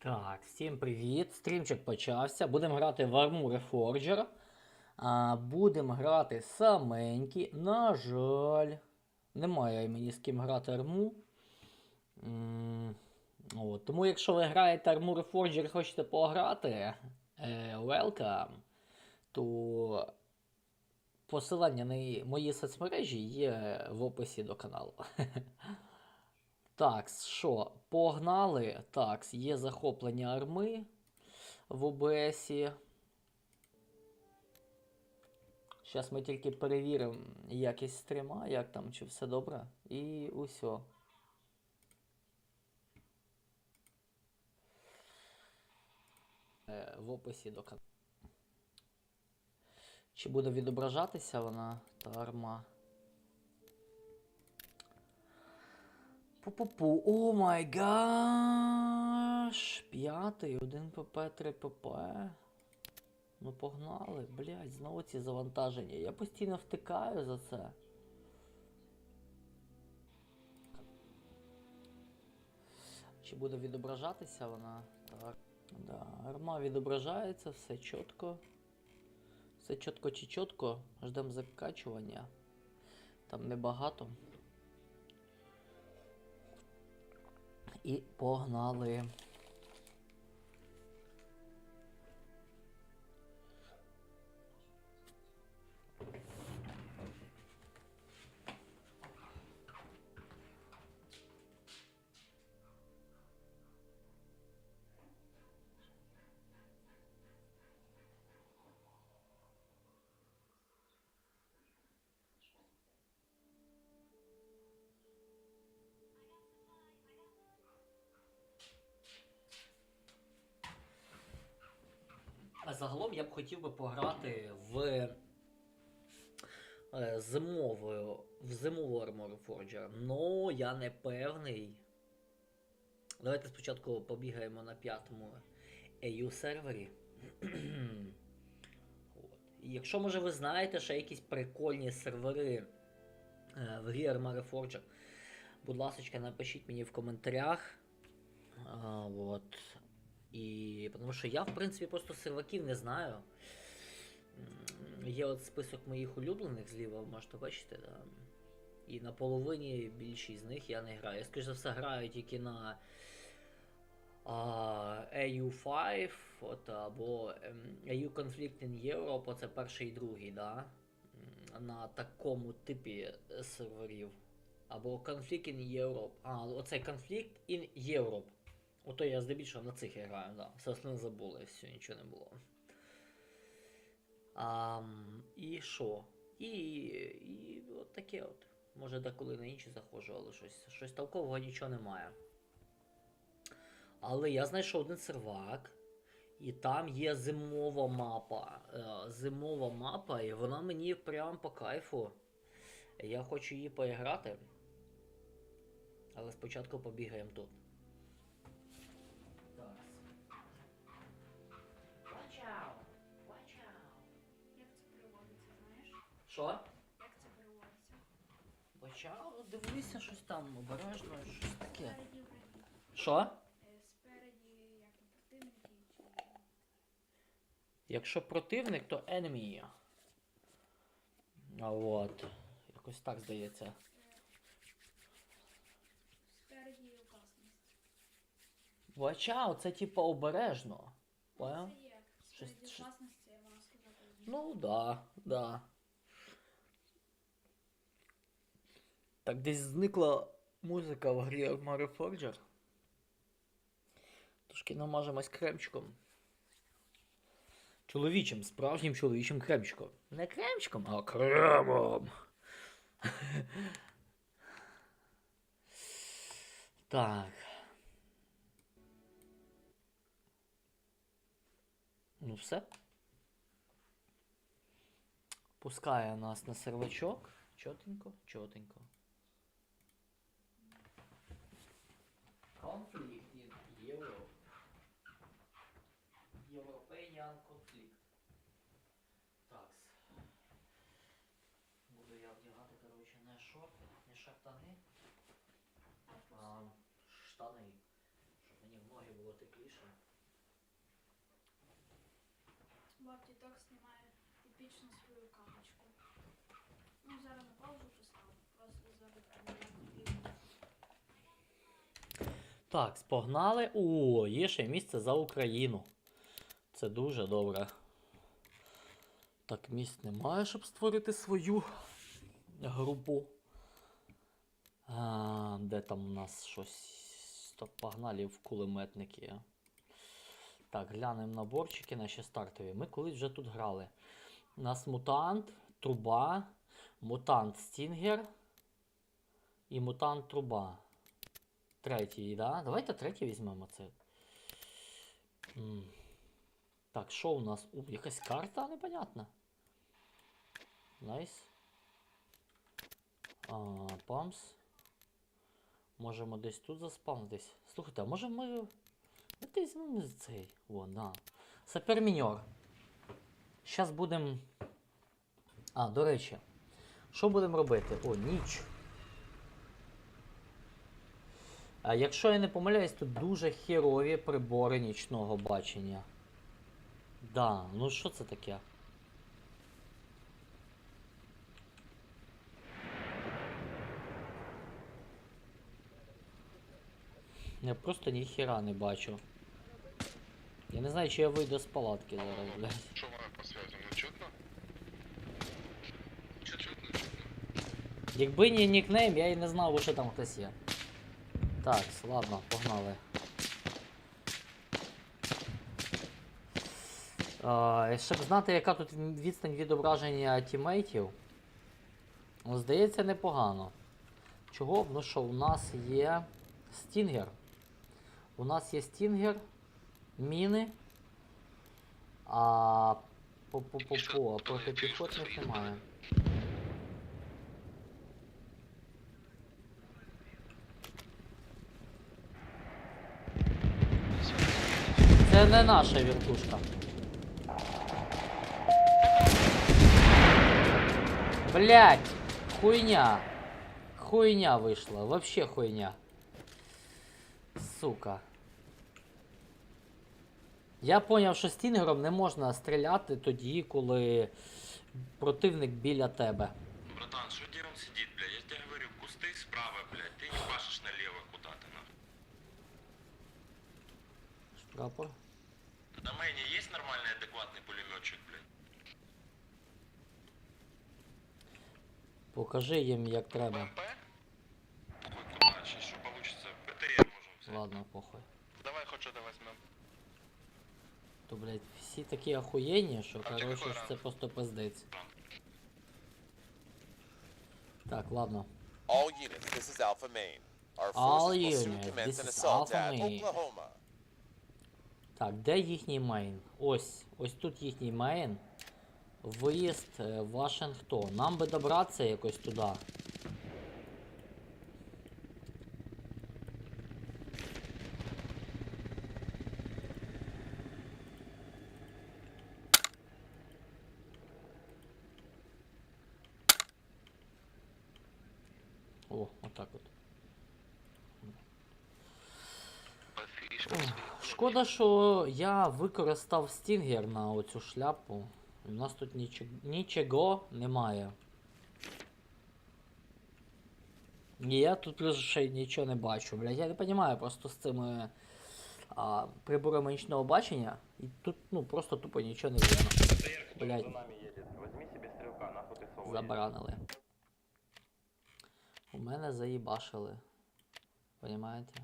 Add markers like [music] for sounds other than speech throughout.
Так, всім привіт. Стрімчик почався. Будемо грати в Armor Reforger. А, будемо грати саменькі. На жаль, немає мені з ким грати арму. От. Тому якщо ви граєте Armor Reforger і хочете пограти, е, welcome, то посилання на мої соцмережі є в описі до каналу. [laughs] Так, що, погнали. Так, є захоплення арми в ОБС. Зараз ми тільки перевіримо якість стріма, як там, чи все добре. І усьо. Е, В описі до каналу. Чи буде відображатися вона, та арма? Пу-пу-пу. О май гаш! П'ятий, один ПП, три ПП. Ну погнали, блядь, знову ці завантаження. Я постійно втикаю за це. Чи буде відображатися вона? Так. Да, арма відображається, все чітко. Все чітко чи чітко. Ждемо закачування. Там небагато. І погнали. Загалом я б хотів би пограти в е, зимовою, в зимову Armor Forger. Ну, я не певний. Давайте спочатку побігаємо на п'ятому EU сервері. [clears throat] І якщо, може, ви знаєте, ще якісь прикольні сервери е, в грі Armor Forger, будь ласка, напишіть мені в коментарях. От. І тому що я, в принципі, просто серваків не знаю. Є от список моїх улюблених зліва, можете бачити, да. І на половині більшість з них я не граю. Я скоріш за все граю тільки на а, AU5 от, або AU Conflict in Europe, це перший і другий, да. На такому типі е, серверів. Або Conflict in Europe. А, оцей Conflict in Europe. Ото я здебільшого на цих і граю, да. Все основне забули, все, нічого не було. А, і що? І, і от таке от. Може деколи на інші заходжу, але щось, щось толкового нічого немає. Але я знайшов один сервак, і там є зимова мапа. Е, зимова мапа, і вона мені прям по кайфу. Я хочу її поіграти. Але спочатку побігаємо тут. Що? Як це переводиться? Watch out, дивися щось там обережно, щось таке. Спереді вроді. Що? Е, Спереді як і противники чи. Якщо противник, то enemy. А от. Якось так здається. е, Спереді опасність. Watch це типа обережно. Понял? Це як? Щось- Спереді щось- опасності, вона сказати. Ну да, да. Так десь зникла музика в грі Armored Forger. Трошки намажемось кремчиком. Чоловічим, справжнім чоловічим кремчиком. Не кремчиком, а кремом. [laughs] Так. Ну все. Пускає нас на сервачок. Чотенько, чотенько. Conflict in Europe. European conflict. Так. Буду я вдягати, коротше, не шорти, не шартани, а штани. Щоб мені в ноги було тепліше. Бо тіток знімає типічну свою камочку. Ну, зараз на паузу поставив. Просто зараз відео. Так, спогнали. О, є ще місце за Україну. Це дуже добре. Так, місць немає, щоб створити свою групу. А, де там у нас щось? Стоп, погнали в кулеметники. Так, глянемо наборчики наші стартові. Ми колись вже тут грали. У нас мутант, труба, мутант Стінгер і мутант труба. Третій, да? Давайте третій візьмемо це. Так, що у нас? У, якась карта непонятна. Найс. А, памс. Можемо десь тут заспавнитись. Слухайте, а може ми. Давайте візьмемо цей. О, да. Саперміньор. Зараз будемо. А, до речі. Що будемо робити? О, ніч. А якщо я не помиляюсь, тут дуже херові прибори нічного бачення. Да, ну що це таке? Я просто ніхіра не бачу. Я не знаю, чи я вийду з палатки зараз, блядь. У меня по связи? Ну четно? Четно, четно. Якби не нікнейм, я і не знав, що там хтось є. Так, ладно, погнали. А, щоб знати, яка тут відстань відображення тімейтів, ну, здається, непогано. Чого? Ну що, у нас є стінгер. У нас є стінгер, міни. А по-по-по-по, а протипіхотних немає. Це не наша вертушка. Блять, хуйня. Хуйня вийшла, вообще хуйня. Сука. Я поняв, що стінгером не можна стріляти тоді, коли противник біля тебе. Братан, что где он сидит, блядь? Я тебе говорю, кусты справа, блядь. Ты не пашешь налево куда-то, нахуй. Прапор. На мейне есть нормальный, адекватный пулеметчик, блядь? Покажи їм, як треба. БМП? Хуй куда, сейчас получится. БТР можем взять. Ладно, похуй. Давай хоть что-то возьмем. То, блядь, всі такі охуєнні, що, А ти короче, какой це ранг? просто пиздець. Так, ладно. All units, this is Alpha Main. Our All forces will soon units, commence this an is assault Alpha at Main. Oklahoma. Так, де їхній мейн? Ось, ось тут їхній мейн. Виїзд е, Вашингтон. Нам би добратися якось туди. О, отак от. По фишкам. Шкода, що я використав стінгер на оцю шляпу. У нас тут нічого, нічого немає. І я тут й нічого не бачу. Блядь, я не розумію просто з цими а, приборами нічного бачення. І тут ну просто тупо нічого не видно. Блядь, забаранили. У мене заїбашили. Понімаєте?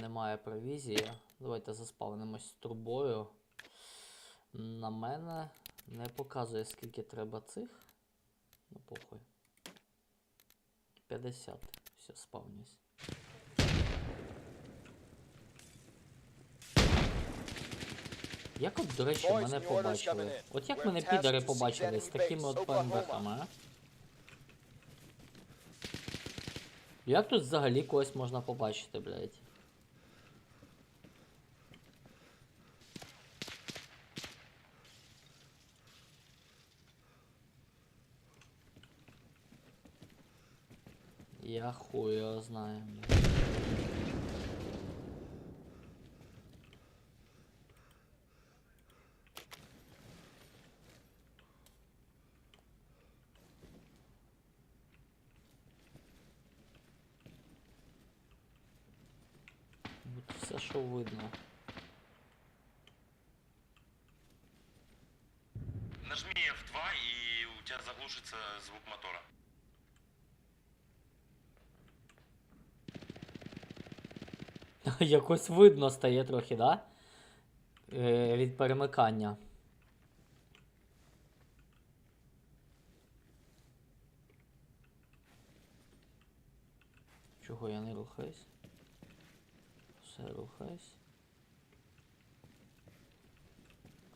Немає провізії. Давайте заспавнимось з трубою. На мене не показує скільки треба цих. Ну похуй. 50. Все, спавнюсь. Як от, до речі, мене побачили? От як мене підари побачили з такими от Oklahoma. А? Як тут взагалі когось можна побачити, блядь? Хуй його знаю. все, що видно. Нажми F2 и у тебя заглушится звук мотора. [laughs] Якось видно стає трохи, да? Е, від перемикання. Чого я не рухаюсь? Все рухаюсь.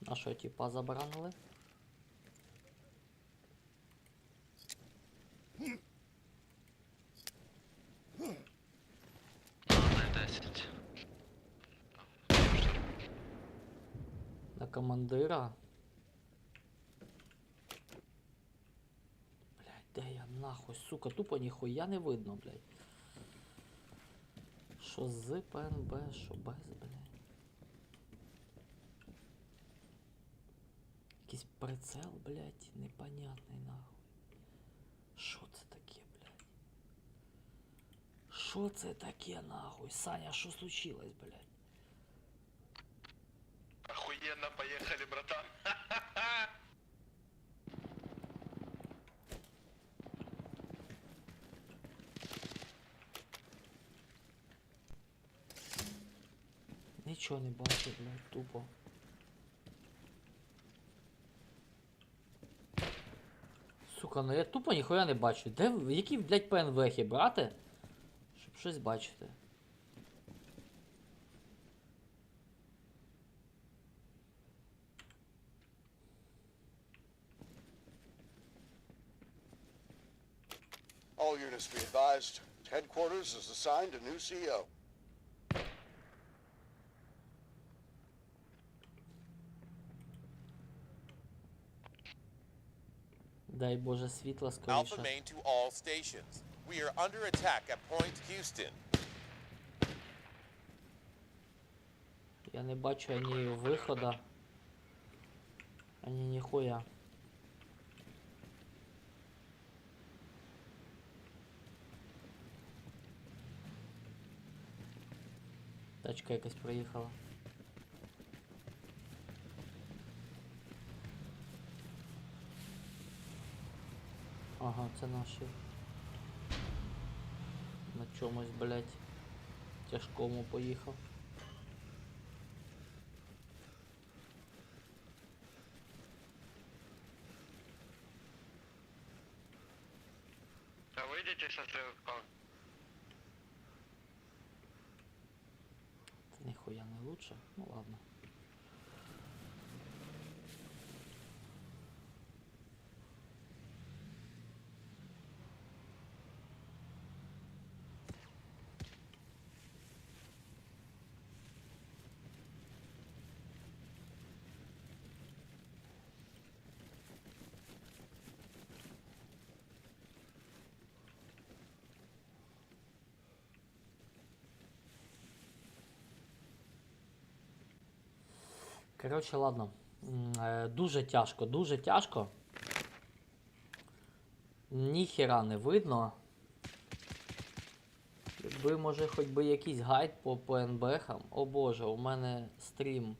А що, типа забаранили? На 10. На командира. Блять, де я нахуй, сука, тупо ніхуя не видно, блять. Що з ПНБ, що без, блять. Якийсь прицел, блять, непонятний нахуй. Що це таке, блять? Що це таке, нахуй? Саня, що случилось, блять? Охуенно, поехали, братан. [laughs] Нічого не бачу, блядь, тупо. Сука, ну я тупо ніхуя не бачу. Де, які, блядь, ПНВхи брати? Щоб щось бачити. advised. Headquarters is assigned a new E CEO. Дай Боже світла Alpha скоріше. main to all stations. We are under attack at Point Houston. Я не бачу ані вихода. Ані ніхуя. Тачка якась проїхала. Ага, це наші. На чомусь, блять, тяжкому поїхав. А выйдите со стрелком. Це ніхуя не лучше. Ну ладно. Коротше, ладно. Е, Дуже тяжко, дуже тяжко. Ніхера не видно. Якби, може, хоч би якийсь гайд по ПНБхам. О боже, у мене стрім